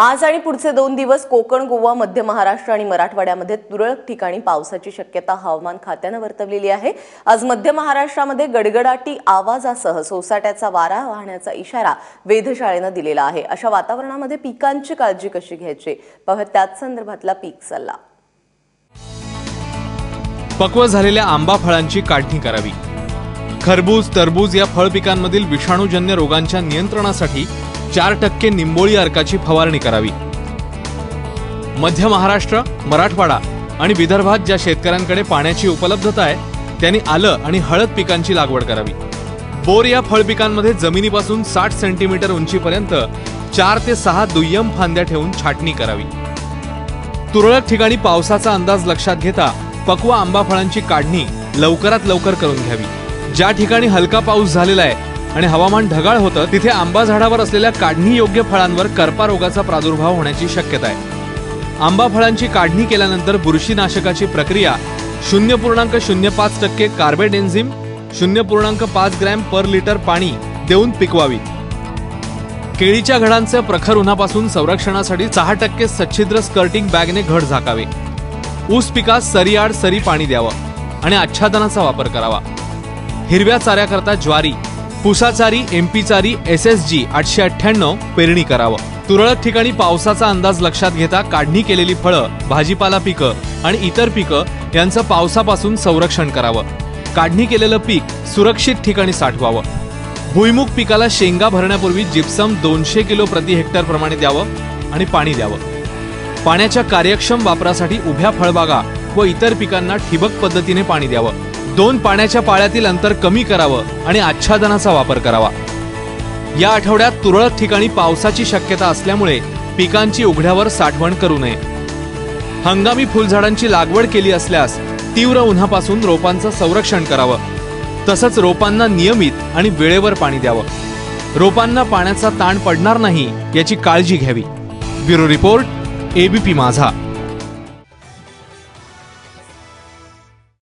आज आणि पुढचे दोन दिवस कोकण गोवा मध्य महाराष्ट्र आणि मराठवाड्यामध्ये तुरळक ठिकाणी पावसाची शक्यता हवामान खात्यानं वर्तवलेली आहे. आज मध्य महाराष्ट्रामध्ये गडगडाटी आवाजासह सोसाट्याचा वारा वाहण्याचा इशारा वेधशाळेनं दिलेला आहे. अशा वातावरणामध्ये पिकांची काळजी कशी घ्यायची? पाहूया त्याच संदर्भातला पीक सल्ला. पक्व झालेल्या आंबा फळांची काढणी करावी. खरबूज टरबूज या फळ पिकांमधील विषाणूजन्य रोगांच्या नियंत्रणासाठी चार टक्के निंबोळी अर्काची फवारणी करावी. मध्य महाराष्ट्र मराठवाडा आणि विदर्भात ज्या शेतकऱ्यांकडे पाण्याची उपलब्धता आहे त्यांनी आलं आणि हळद पिकांची लागवड करावी. बोर या फळ पिकांमध्ये जमिनीपासून साठ सेंटीमीटर उंचीपर्यंत चार ते सहा दुय्यम फांद्या ठेवून छाटणी करावी. तुरळक ठिकाणी पावसाचा अंदाज लक्षात घेता पकवा आंबा फळांची काढणी लवकरात लवकर करून घ्यावी. ज्या ठिकाणी हलका पाऊस झालेला आहे आणि हवामान ढगाळ होतं तिथे आंबा झाडावर असलेल्या काढणी योग्य फळांवर करपा रोगाचा प्रादुर्भाव होण्याची शक्यता आहे. आंबा फळांची काढणी केल्यानंतर बुरशीनाशकाची प्रक्रिया शून्य पूर्णांक शून्य पाच टक्के कार्बेट एन्झिम शून्य पूर्णांक पाच ग्रॅम पर लिटर पाणी देऊन पिकवावी. केळीच्या घडांचं प्रखर उन्हापासून संरक्षणासाठी सहा टक्के सच्छिद्र स्कर्टिंग बॅगने घड झाकावे. ऊस पिकास सरीआड सरी पाणी द्यावं आणि आच्छादनाचा वापर करावा. हिरव्या चाऱ्याकरता ज्वारी पुसाचारी एमपी चारी एस एस जी आठशे अठ्ठ्याण्णव पेरणी करावं. तुरळक ठिकाणी पावसाचा अंदाज लक्षात घेता काढणी केलेली फळं भाजीपाला पिकं आणि इतर पिकं यांचं पावसापासून संरक्षण करावं. काढणी केलेलं पीक सुरक्षित ठिकाणी साठवावं. भुईमुग पिकाला शेंगा भरण्यापूर्वी जिप्सम दोनशे किलो प्रति हेक्टर प्रमाणे द्यावं आणि पाणी द्यावं. पाण्याच्या कार्यक्षम वापरासाठी उभ्या फळबागा व इतर पिकांना ठिबक पद्धतीने पाणी द्यावं. दोन पाण्याच्या पाळ्यातील अंतर कमी करावं आणि आच्छादनाचा वापर करावा. या आठवड्यात तुरळक ठिकाणी पावसाची शक्यता असल्यामुळे पिकांची उघड्यावर साठवण करू नये. हंगामी फुलझाडांची लागवड केली असल्यास तीव्र उन्हापासून रोपांचं संरक्षण करावं. तसंच रोपांना नियमित आणि वेळेवर पाणी द्यावं. रोपांना पाण्याचा ताण पडणार नाही याची काळजी घ्यावी. ब्युरो रिपोर्ट एबीपी माझा.